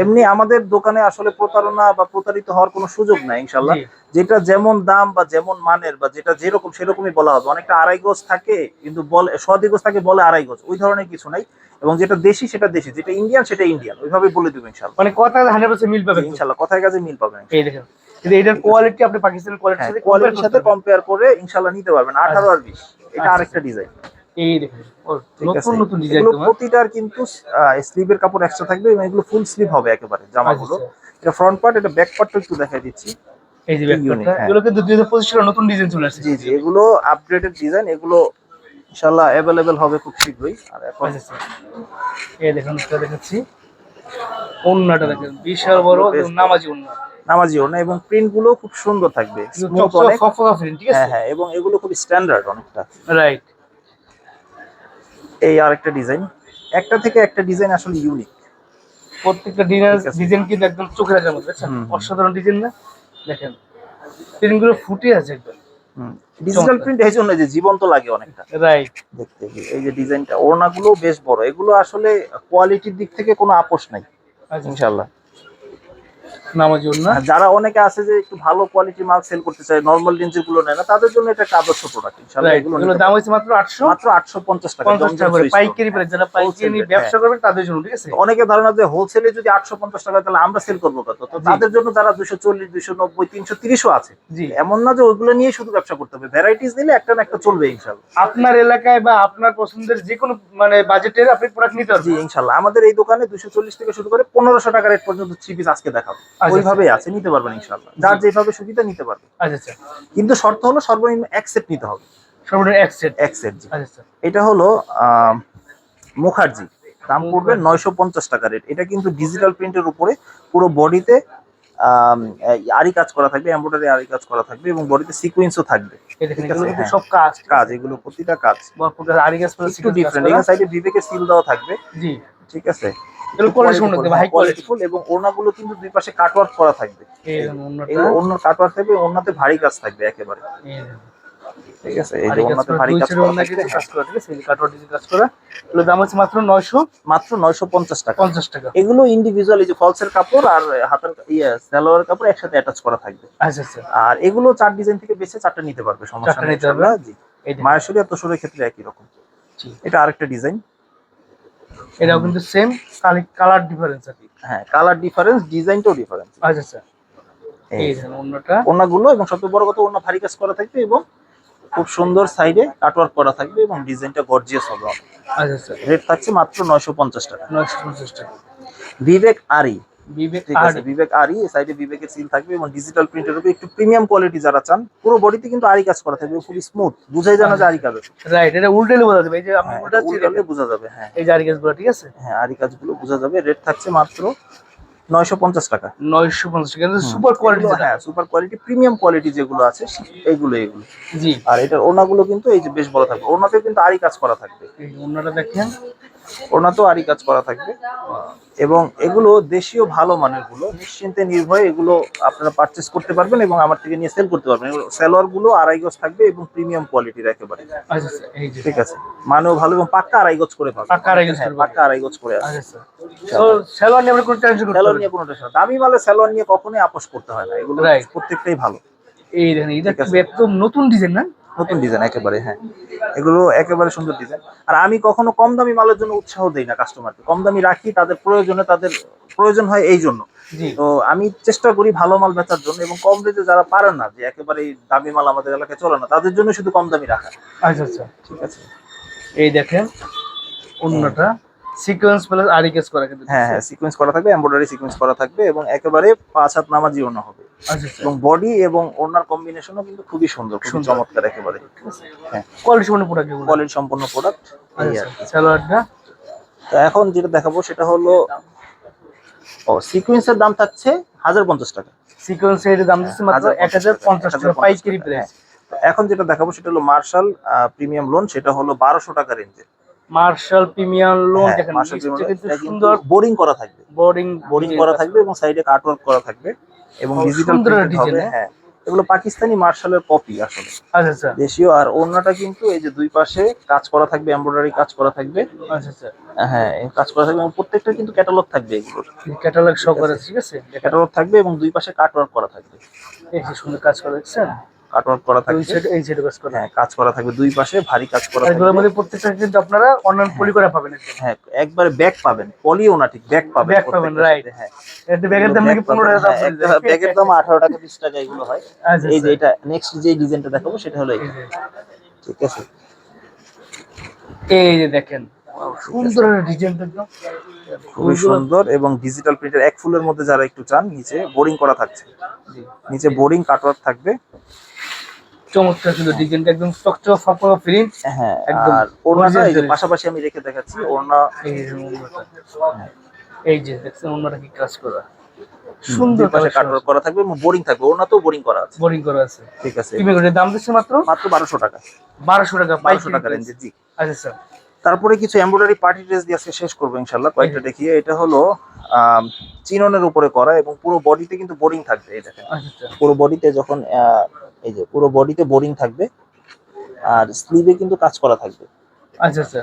এমনি আমাদের দোকানে আসলে প্রতারণা বা প্রতারিত হওয়ার কোনো সুযোগ নাই ইনশাল্লাহ যেটা যেমন দাম বা যেমন মানের বা যেটা যেরকম সেরকমই বলা হবে। অনেকটা আড়াই গজ থাকে কিন্তু বলে সদি গজ থাকে বলে আড়াই গজ। ওই ধরনের কিছু নাই। এবং যেটা দেশি সেটা দেশি। যেটা ইন্ডিয়ান সেটা ইন্ডিয়ান। ওইভাবে বলে দেবো ইনশাল্লাহ মানে কথা হান্ড্রেড পার্সেন্ট মিল পাবেন ইনশাল্লাহ কথায় কাজে মিল পাবেন এই দেখেন। এটার কোয়ালিটি আপনি পাকিস্তানের কোয়ালিটির হ্যাঁ সাথে কোয়ালিটির সাথে কম্পেয়ার করে ইনশাল্লাহ নিতে পারবেন। আঠারো আর বিশ। এটা আচ্ছা। আরেকটা ডিজাইন এই নতুন নতুন ডিজাইন প্রতিটার কিন্তু স্লিভের কাপড় এক্সট্রা থাকবে এবং এগুলো ফুল স্লিভ হবে একেবারে জামাগুলো। আচ্ছা। এটা ফ্রন্ট পার্ট এটা ব্যাক পার্টটা একটু দেখাই দিচ্ছি। এই যে হ্যাঁ। এগুলো কিন্তু নতুন ডিজাইন চলে আসছে। জি জি এগুলো আপডেটেড ডিজাইন এগুলো ইনশাআল্লাহ হবে খুব শীঘ্রই। আর এখন আচ্ছা আচ্ছা। এই দেখেন এটা দেখাচ্ছি। ওন্নাটা দেখেন বিশাল বড় একদম নামাজি ওন্না। এবং প্রিন্টগুলো খুব সুন্দর থাকবে। স্মুথ অনেক। হ্যাঁ হ্যাঁ এবং এগুলো খুব স্ট্যান্ডার্ড অনেকটা। রাইট এই আর একটা ডিজাইন। একটা থেকে একটা ডিজাইন আসলে ইউনিক প্রত্যেকটা ডিজাইন ডিজাইন কিন্তু একদম চোখে রাখার মতো দেখছেন হুম, হুম। অসাধারণ ডিজাইন না? দেখেন প্রিন্টগুলো ফুটে আছে একদম। ডিজিটাল প্রিন্ট এই জন্য যে জীবন্ত লাগে অনেকটা। রাইট দেখতে এই যে ডিজাইনটা ওড়নাগুলো বেশ বড়। এগুলো আসলে কোয়ালিটির দিক থেকে কোনো আপোষ নাই। ইনশাল্লাহ ইনশাআল্লাহ। ওন্না আর যারা অনেকে আছে যে একটু ভালো কোয়ালিটির মাল সেল করতে চায় নরমাল রেঞ্জেরগুলো নেয় না তাদের জন্য এটা একটা আদর্শ প্রোডাক্ট ইনশাআল্লাহ এগুলো এগুলো দাম মাত্র আটশো? মাত্র 850 টাকা পঞ্চাশ টাকা করে পাইকারি প্রাইস যারা পাইকারি নিয়ে ব্যবসা করবেন তাদের জন্য ঠিক আছে? অনেকে ধারণা যে হোলসেলে যদি 850 টাকা তাহলে আমরা সেল করব কত তো। তাদের জন্য যারা 240 290 330 ও আছে জি। এমন না যে ওইগুলো নিয়ে শুধু ব্যবসা করতে হবে। ভ্যারাইটিস দিলে একটা না একটা চলবে ইনশাআল্লাহ। আপনার এলাকায় বা আপনার পছন্দের যে কোনো মানে বাজেটের আপনি প্রোডাক্ট নিতে পারবেন। ইনশাআল্লাহ। আমাদের এই দোকানে 240 থেকে শুরু করে 1500 টাকা রেট পর্যন্ত থ্রি পিস আজকে দেখাবো। ওইভাবেই আছে নিতে পারবেন ইনশাআল্লাহ। যার যেভাবে সুবিধা নিতে পারবে। আচ্ছা আচ্ছা। কিন্তু শর্ত হলো সর্বনিম্ন এক সেট নিতে হবে। সর্বনিম্ন এক সেট। এক সেট জি। আচ্ছা আচ্ছা। এটা হলো মুখার্জি। দাম পড়বে। নয়শো পঞ্চাশ টাকা রেট। এটা কিন্তু ডিজিটাল প্রিন্টের উপরে পুরো বডিতে আরি কাজ করা থাকবে এমব্রয়ডারি আরি কাজ করা থাকবে এবং বডিতে সিকোয়েন্সও থাকবে। এই হ্যাঁ। সব কাজ। কাজ এগুলো প্রতিটা কাজ। আরি গাছ প্লাস একটু ডিফারেন্ট এখানে সাইডে বিবেকের সিল দেওয়া থাকবে। জি। ঠিক আছে? এবং ওড়নাগুলো কিন্তু দুই পাশে কাটওয়ার্ক করা থাকবে। কাটওয়ার্ক থাকবে ওড়নাতে ভারী কাজ থাকবে একেবারে। ঠিক আছে এই যে ওড়নাতে ভারী কাজ করা অন্য থাকবে। কিছু কাজ করা ঠিক আছে এই ডিজাইন কাজ করা। এগুলো দাম হচ্ছে মাত্র টাকা। পঞ্চাশ টাকা। এগুলো ইন্ডিভিজুয়াল যে ফলসের কাপড় আর হাতের ইয়ে সালোয়ারের কাপড় একসাথে অ্যাটাচ করা থাকবে। আচ্ছা আচ্ছা। আর এগুলো চার ডিজাইন থেকে বেছে চারটা নিতে পারবে সমস্যা নেই। নিতে পারবে? জি। এই দেখেন মায়েশ্বরী আর তোষরের ক্ষেত্রে একই রকম। এটা আরেকটা ডিজাইন এটাও কিন্তু সেম কালার ডিফারেন্স আছে হ্যাঁ কালার ডিফারেন্স ডিজাইনটাও ডিফারেন্স আচ্ছা স্যার এই যে অন্যটা। ওনাগুলো এবং সবচেয়ে বড় কথা ওনা ভারী কাজ করা থাকবে এবং খুব সুন্দর সাইডে কাটওয়ার্ক করা থাকবে এবং ডিজাইনটা গর্জিয়াস হবে। আচ্ছা আচ্ছা। রেট থাকছে মাত্র নয়শো পঞ্চাশ টাকা। নয়শো পঞ্চাশ টাকা। বিবেক আরি। বিবেক আছে বিবেক আরি সাইডে বিবেকের সিল থাকবে এবং ডিজিটাল প্রিন্টের উপরে একটু প্রিমিয়াম কোয়ালিটি যারা চান পুরো বডিতে কিন্তু আরি কাজ করা থাকবে খুব স্মুথ বুঝাই জানা যে আরি কাজ আছে। রাইট এটা উল্টেলে বোঝা যাবে এই যে আমি হ্যাঁ, উল্টাচ্ছি উল্টালে বোঝা যাবে হ্যাঁ। এই যে আরি গাছগুলো ঠিক আছে? হ্যাঁ আরি কাজগুলো বোঝা যাবে রেট থাকছে মাত্র নয়শো পঞ্চাশ টাকা। নয়শো পঞ্চাশ টাকা সুপার কোয়ালিটি হ্যাঁ সুপার কোয়ালিটি প্রিমিয়াম কোয়ালিটি যেগুলো আছে এগুলো এগুলো জি। আর এটার ওনাগুলো কিন্তু এই যে বেশ বড় থাকবে ওনাতে কিন্তু আরি কাজ করা থাকবে। এই অন্যটা দেখেন ওনাতেও আরি কাজ করা থাকবে। এবং এগুলো দেশীয় ভালো মানেরগুলো। নিশ্চিন্তে নির্ভয়ে এগুলো আপনারা পারচেস করতে পারবেন এবং আমার থেকে নিয়ে সেল করতে পারবেন। সেলোয়ারগুলো আড়াই গজ থাকবে এবং প্রিমিয়াম কোয়ালিটির একেবারে। আচ্ছা আচ্ছা ঠিক আছে। মানেও ভালো এবং পাক্কা আড়াই গজ করে পাবেন। পাক্কা আড়াই গজ হ্যাঁ। পাক্কা আড়াই গজ করে আছে। আচ্ছা আচ্ছা। নিয়ে কোনো টেনশন করতে নিয়ে কোনো টেনশন দামি মালে সেলোয়ার নিয়ে কখনোই আপোষ করতে হয় না। এগুলো প্রত্যেকটাই ভালো। এই দেখেন এটা একদম নতুন ডিজাইন না? নতুন ডিজাইন একেবারে হ্যাঁ। এগুলো একেবারে সুন্দর ডিজাইন আর আমি কখনো কম দামি মালের জন্য উৎসাহ দেই না কাস্টমারকে কম দামি রাখি তাদের প্রয়োজনে তাদের প্রয়োজন হয় এই জন্য। তো আমি চেষ্টা করি ভালো মাল বেচার জন্য এবং কম রেটে যারা পারেন না যে একেবারে দামি মাল আমাদের এলাকায় চলে না তাদের জন্য শুধু কম দামি রাখা। আচ্ছা আচ্ছা। ঠিক আছে? এই দেখেন অন্যটা। সিকোয়েন্স প্লাস আরি কেস করা কিন্তু হ্যাঁ হ্যাঁ সিকোয়েন্স করা থাকবে এমব্রয়ডারি সিকোয়েন্স করা থাকবে এবং একেবারে পাঁচ হাত নামাজি ওনা হবে। আচ্ছা আচ্ছা। এবং বডি এবং ওনার কম্বিনেশনও কিন্তু খুবই সুন্দর খুবই। চমৎকার একেবারে। হ্যাঁ। কোয়ালিটি সম্পন্ন প্রোডাক্ট কোয়ালিটি সম্পন্ন প্রোডাক্ট কি। সালোয়ারটা তো এখন যেটা দেখাবো সেটা হলো ও সিকোয়েন্সের দাম থাকছে হাজার পঞ্চাশ টাকা। সিকোয়েন্স এর দাম দিচ্ছে মাত্র এক হাজার পঞ্চাশ টাকা পাইকারি প্রাইস এখন যেটা দেখাবো সেটা হলো মার্শাল প্রিমিয়াম লোন সেটা হলো বারোশো টাকা রেঞ্জের মার্শাল প্রিমিয়াম লোন দেখেন সুন্দর বোরিং করা থাকবে। বোর্ডিং বোরিং করা থাকবে এবং সাইডে কাটওয়ার্ক করা থাকবে এবং ডিজিটাল হ্যাঁ? এগুলো পাকিস্তানি মার্শালের কপি আসলে। আচ্ছা আচ্ছা। দেশীয় আর ওড়নাটা কিন্তু এই যে দুই পাশে কাজ করা থাকবে এমব্রয়ডারি কাজ করা থাকবে। আচ্ছা আচ্ছা। হ্যাঁ কাজ করা থাকবে এবং প্রত্যেকটা কিন্তু ক্যাটালগ থাকবে এগুলোর। ক্যাটালগ শো করে ঠিক আছে? ক্যাটালগ থাকবে এবং দুই পাশে কাটওয়ার্ক করা থাকবে। এই সুন্দর কাজ করে দেখছেন? কাটওয়ার্ক করা থাকবে। এই সাইডে কাজ করে। হ্যাঁ কাজ করা থাকবে দুই পাশে ভারী কাজ করা এগুলোর মধ্যে প্রত্যেকটা কিন্তু আপনারা অনলাইন পলি করে পাবেন হ্যাঁ একবারে ব্যাগ পাবেন পলিও না ঠিক ব্যাগ পাবেন Bag পাবেন. সাথে, হ্যাঁ। এর ব্যাগের দাম নাকি পনেরো টাকা দাম হ্যাঁ, ব্যাগের দাম আঠারো টাকা বিশ টাকা এগুলো হয়। আচ্ছা, এই যে আচ্ছা। এটা নেক্সট যে ডিজাইনটা দেখাবো সেটা হলো এই ঠিক আছে? এই যে দেখেন সুন্দর ডিজাইন একদম। খুবই সুন্দর। এবং ডিজিটাল প্রিন্টের এক ফুলের মধ্যে যারা একটু চান নিচে বোরিং করা থাকছে। নিচে বোরিং কাটওয়ার্ক থাকবে। চমৎকার সুন্দর ডিজাইনটা একদম চকচক প্রিন্ট হ্যাঁ একদম আর ওড়নাটা এই যে পাশাপাশি আমি রেখে দেখাচ্ছি ওড়না এই যে এই যে দেখছেন ওনারা কি কাজ করা। সুন্দর পাশে কাটওয়ার্ক করা থাকবে এবং বোরিং থাকবে ওড়নাতেও বোরিং করা আছে। বোরিং করা আছে। ঠিক আছে। তুমি করে দাম দিচ্ছে মাত্র? মাত্র বারোশো টাকা। টাকা বারোশো পাইকারি টাকা রেঞ্জে জি। আচ্ছা স্যার তারপরে কিছু এমব্রয়ডারি পার্টি ড্রেস দিয়ে আজকে শেষ করব ইনশাল্লাহ কয়েকটা দেখিয়ে। এটা হলো চিননের উপরে করা এবং পুরো বডিতে কিন্তু বোরিং থাকবে এই দেখেন। আচ্ছা আচ্ছা। পুরো বডিতে যখন এই যে পুরো বডিতে বোরিং থাকবে আর স্লিভে কিন্তু কাজ করা থাকবে। আচ্ছা আচ্ছা।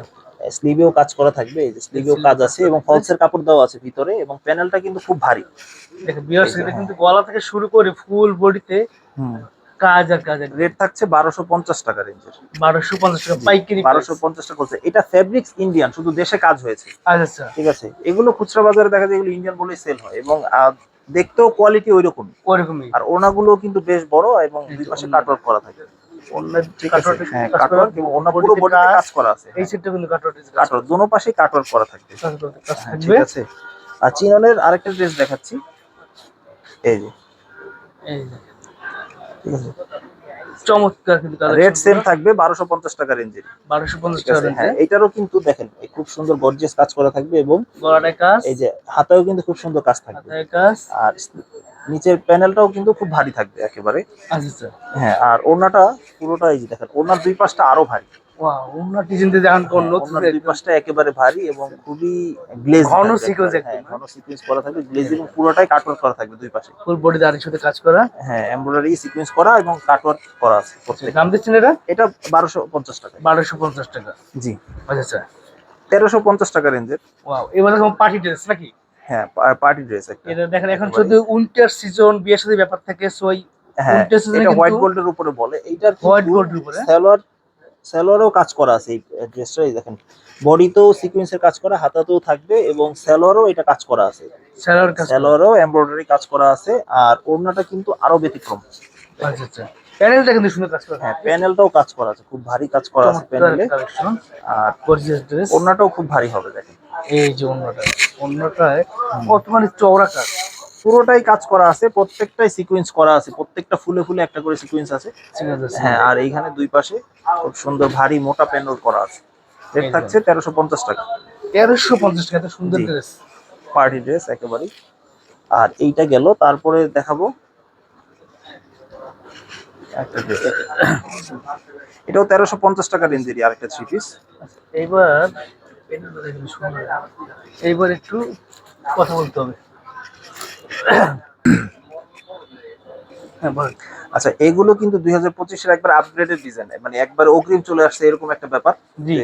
স্লিভেও কাজ করা থাকবে এই যে স্লিভেও কাজ আছে এবং ফলসের কাপড় দেওয়া আছে ভিতরে এবং প্যানেলটা কিন্তু খুব ভারী। দেখেন বিয়ার সেটা কিন্তু গলা থেকে শুরু করে ফুল বডিতে কাজ আর কাজ রেট থাকছে বারোশো পঞ্চাশ টাকা রেঞ্জের বারোশো পঞ্চাশ টাকা পাইকারি বারোশো পঞ্চাশ টাকা বলছে। এটা ফেব্রিক্স ইন্ডিয়ান শুধু দেশে কাজ হয়েছে। আচ্ছা আচ্ছা। ঠিক আছে? এগুলো খুচরা বাজারে দেখা যায় এগুলো ইন্ডিয়ান বলেই সেল হয় এবং দেখতেও কোয়ালিটি ওইরকমই। ওরকমই। আর ওনাগুলো কিন্তু বেশ বড় এবং দুই পাশে কাটওয়ার্ক করা থাকে। আর চিননের আরেকটা ড্রেস দেখাচ্ছি। এই যে। এই যে, ঠিক আছে। চমৎকার কিন্তু রেট সেম থাকবে বারোশো পঞ্চাশ টাকা রেঞ্জের বারোশো পঞ্চাশ ঠিক আছে টাকা হ্যাঁ এটারও কিন্তু দেখেন খুব সুন্দর গর্জিয়াস কাজ করা থাকবে এবং গলাটায় কাজ এই যে হাতেও কিন্তু খুব সুন্দর কাজ থাকবে। হাতায় কাজ আর নিচের প্যানেলটাও কিন্তু খুব ভারী থাকবে একেবারে। আচ্ছা আচ্ছা। হ্যাঁ আর ওড়নাটা পুরোটা এই যে দেখেন ওড়নার দুই পাশটা আরও ভারী। দেখান কোন দুই পাশটা একেবারে ভারী এবং খুবই গ্লেজ ঘন sequence একদম, ঘন সিকোয়েন্স করা থাকবে গ্লেজ পুরোটাই কাটওয়ার্ক করা থাকবে দুই পাশে। ফুল বডি সাথে কাজ করা। হ্যাঁ এমব্রয়ডারি সিকোয়েন্স করা এবং কাটওয়ার্ক করা আছে প্রত্যেক দাম দিচ্ছেন এটা? টাকা। বারোশো পঞ্চাশ টাকা। জি। আচ্ছা আচ্ছা। তেরোশো পঞ্চাশ টাকা রেঞ্জের ওয়াও এবার পার্টি ড্রেস নাকি? হ্যাঁ পার্টি ড্রেস একটা। এটা দেখেন এখন শুধু উইন্টার সিজন বিয়ের সাথে ব্যাপার থাকে সই হ্যাঁ এটা হোয়াইট গোল্ডের উপরে বলে। এইটার gold এর উপরে? সালোয়ার সালোয়ারও কাজ করা আছে এই ড্রেসটা এই দেখেন। বডিতেও সিকোয়েন্সের কাজ করা হাতাতেও থাকবে এবং সালোয়ারও এটা কাজ করা আছে। স্যালার কাজ। সালোয়ারও এমব্রয়ডারি কাজ করা আছে আর ওড়নাটা কিন্তু আরও ব্যতিক্রম। আচ্ছা আচ্ছা। প্যানেলটা কিন্তু সুন্দর কাজ করা। হ্যাঁ প্যানেলটাও কাজ করা আছে খুব ভারী কাজ করা আছে প্যানেলে আর গর্জিয়াস ড্রেস ওড়নাটাও খুব ভারী হবে দেখেন। এই যে অন্যটা অন্যটায় কত মানে চওড়া কাজ পুরোটাই কাজ করা আছে প্রত্যেকটাই সিকোয়েন্স করা আছে প্রত্যেকটা ফুলে ফুলে একটা করে সিকোয়েন্স আছে। হ্যাঁ আর এইখানে দুই পাশে খুব সুন্দর ভারী মোটা প্যানেল করা আছে। রেট থাকছে তেরোশো পঞ্চাশ টাকা। তেরোশো পঞ্চাশ টাকা সুন্দর ড্রেস পার্টি ড্রেস একেবারেই। আর এইটা গেল তারপরে দেখাবো। একটা। এটাও তেরোশো পঞ্চাশ টাকা রেঞ্জেরই আরেকটা থ্রি পিস এইবার এইবার একটু কথা বলতে হবে। হ্যাঁ আচ্ছা এগুলো কিন্তু দুই হাজার পঁচিশের একবার আপগ্রেডেড ডিজাইন মানে একবার অগ্রিম চলে আসছে এরকম একটা ব্যাপার।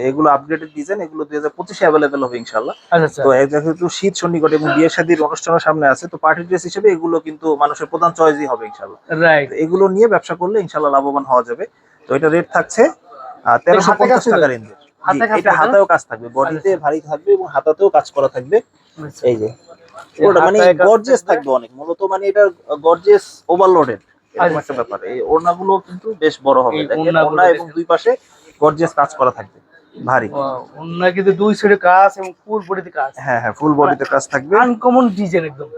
এগুলো আপগ্রেডেড ডিজাইন এগুলো দুই হাজার পঁচিশে অ্যাভেলেবেল হবে ইনশাল্লাহ আচ্ছা আচ্ছা। তো যেহেতু শীত সন্নিকট এবং বিয়ে শাদীর অনুষ্ঠানের সামনে আছে তো পার্টি ড্রেস হিসেবে এগুলো কিন্তু মানুষের প্রধান চয়েসই হবে ইনশাল্লাহ রাইট এগুলো নিয়ে ব্যবসা করলে ইনশাল্লাহ লাভবান হওয়া যাবে। তো এটা রেট থাকছে তেরোশো পঞ্চাশ টাকা? রেঞ্জের এটা হাতেও কাজ থাকবে বডিতে আচ্ছা। ভারী থাকবে এবং হাতাতেও কাজ করা থাকবে। এই যে ওটা মানে গর্জিয়াস থাকবে? অনেক। মূলত মানে এটা গর্জিয়াস ওভারলোডেড এরকম আচ্ছা। একটা ব্যাপার। এই ওড়নাগুলো কিন্তু বেশ বড় হবে দেখেন ওড়না এবং দুই পাশে গর্জিয়াস কাজ করা থাকবে ভারী। অন্য কিন্তু দুই সাইডে কাজ এবং ফুল বডিতে কাজ। হ্যাঁ হ্যাঁ ফুল বডিতে কাজ থাকবে। আনকমন ডিজাইন একদম।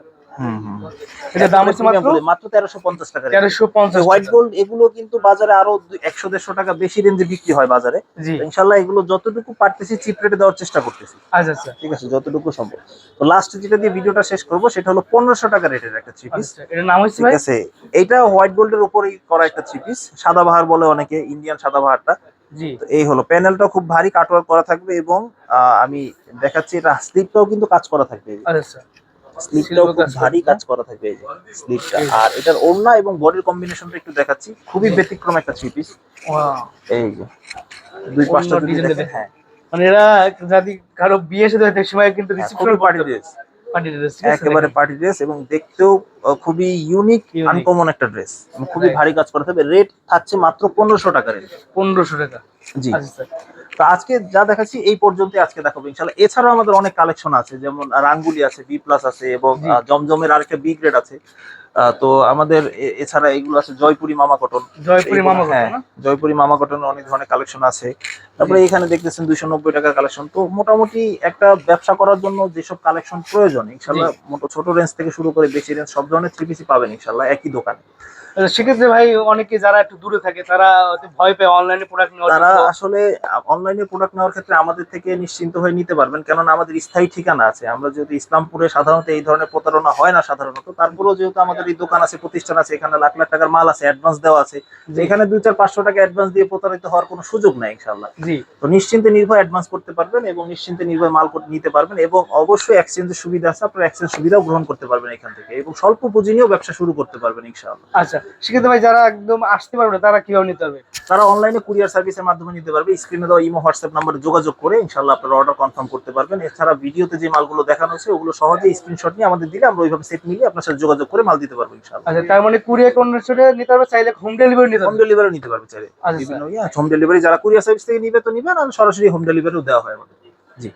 এটা দাম হচ্ছে মাত্র মাত্র তেরোশো পঞ্চাশ টাকা rate। তেরোশো পঞ্চাশ হোয়াইট গোল্ড এগুলো কিন্তু বাজারে আরও একশো দেড়শো টাকা বেশি রেঞ্জে বিক্রি হয় বাজারে। ইনশাল্লাহ এগুলো যতটুকু পারতেছি চিপ রেটে দেওয়ার চেষ্টা করতেছি। আচ্ছা আচ্ছা। ঠিক আছে যতটুকু সম্ভব। তো লাস্ট যেটা দিয়ে ভিডিওটা শেষ করব সেটা হলো পনেরোশো টাকা রেটের একটা থ্রি পিস আচ্ছা এটার নাম হচ্ছে ঠিক আছে এইটা হোয়াইট গোল্ডের উপরেই করা একটা থ্রি পিস সাদাবাহার বলে অনেকে ইন্ডিয়ান সাদাবাহারটা জি। তো এই হলো প্যানেলটা খুব ভারী কাটওয়ার্ক করা থাকবে এবং আমি দেখাচ্ছি এটা স্লিপটাও কিন্তু কাজ করা থাকবে। আচ্ছা। স্লিপটাও খুব ভারী কাজ করা থাকবে এই যে স্লিপটা আর এটার ওড়না এবং বডির কম্বিনেশনটা একটু দেখাচ্ছি। খুবই ব্যতিক্রম একটা থ্রি পিস এই যে। দুই পাঁচটা দেখেন। হ্যাঁ মানে এরা যদি কারও বিয়ে সাথে সময় কিন্তু reception party dress party dress একেবারে পার্টি ড্রেস এবং দেখতেও খুবই ইউনিক আনকমন একটা ড্রেস খুবই ভারী কাজ করা থাকবে। রেট থাকছে মাত্র পনেরোশো টাকা রেট পনেরোশো টাকা। জি। আচ্ছা তো আজকে যা দেখাচ্ছি এই পর্যন্ত আজকে দেখাবো ইনশাল্লাহ এছাড়াও আমাদের অনেক কালেকশন আছে যেমন রাঙ্গুলি আছে বি প্লাস আছে এবং জমজমের আরেকটা বি গ্রেড আছে। তো আমাদের এছাড়া এগুলো আছে জয়পুরি মামা কটন। জয়পুরি মামা হ্যাঁ? জয়পুরি মামা কটন অনেক ধরনের কালেকশন আছে। তারপরে এখানে দেখতেছেন দুইশো নব্বই টাকার কালেকশন। তো মোটামুটি একটা ব্যবসা করার জন্য যেসব কালেকশন প্রয়োজন ইনশাল্লাহ মোটো ছোট রেঞ্জ থেকে শুরু করে বেশি রেঞ্জ সব ধরনের থ্রি পিসি পাবেন ইনশাল্লাহ একই দোকানে। সেক্ষেত্রে ভাই অনেকে যারা একটু দূরে থাকে তারা ভয় পায় অনলাইনে প্রোডাক্ট নেওয়ার তারা আসলে অনলাইনে প্রোডাক্ট নেওয়ার ক্ষেত্রে আমাদের থেকে নিশ্চিন্ত হয়ে নিতে পারবেন। কেননা আমাদের স্থায়ী ঠিকানা আছে। আমরা যেহেতু ইসলামপুরে সাধারণত এই ধরনের প্রতারণা হয় না সাধারণত তারপরেও যেহেতু আমাদের এই দোকান আছে প্রতিষ্ঠান আছে এখানে লাখ লাখ টাকার মাল আছে অ্যাডভান্স দেওয়া আছে এখানে দুই চার পাঁচশো টাকা অ্যাডভান্স দিয়ে প্রতারিত হওয়ার কোনো সুযোগ নাই ইনশাল্লাহ জি। তো নিশ্চিন্তে নির্ভয় অ্যাডভান্স করতে পারবেন এবং নিশ্চিন্তে নির্ভয় মাল নিতে পারবেন এবং অবশ্যই এক্সচেঞ্জের সুবিধা আছে আপনার এক্সচেঞ্জ সুবিধাও গ্রহণ করতে পারবেন এখান থেকে এবং স্বল্প পুঁজি নিয়েও ব্যবসা শুরু করতে পারবেন ইনশাআল্লাহ। আচ্ছা সেক্ষেত্রে ভাই যারা একদম আসতে পারবে তারা কীভাবে নিতে পারবে? তারা অনলাইনে কুরিয়ার সার্ভিসের মাধ্যমে নিতে পারবে। স্ক্রিনে দেওয়া ইমো হোয়াটসঅ্যাপ নাম্বারে যোগাযোগ করে ইনশাআল্লাহ আপনার অর্ডার কনফার্ম করতে পারবেন। এছাড়া ভিডিওতে যে মালগুলো দেখানো হচ্ছে ওগুলো সহজেই স্ক্রিনশট নিয়ে আমাদের দিলে আমরা ওইভাবে সেট মিলিয়ে আপনার সাথে যোগাযোগ করে মাল দিতে পারব ইনশাআল্লাহ। আচ্ছা তার মানে কুরিয়ার কন্ডিশনে নিতে পারবে চাইলে হোম ডেলিভারি নিতে হোম ডেলিভারি নিতে পারবে চাইলে। আচ্ছা, বিভিন্ন হোম ডেলিভারি যারা কুরিয়ার সার্ভিস থেকে নিবে তো নিবেন আর সরাসরি হোম ডেলিভারিও দেওয়া হয় আমাদের। জি।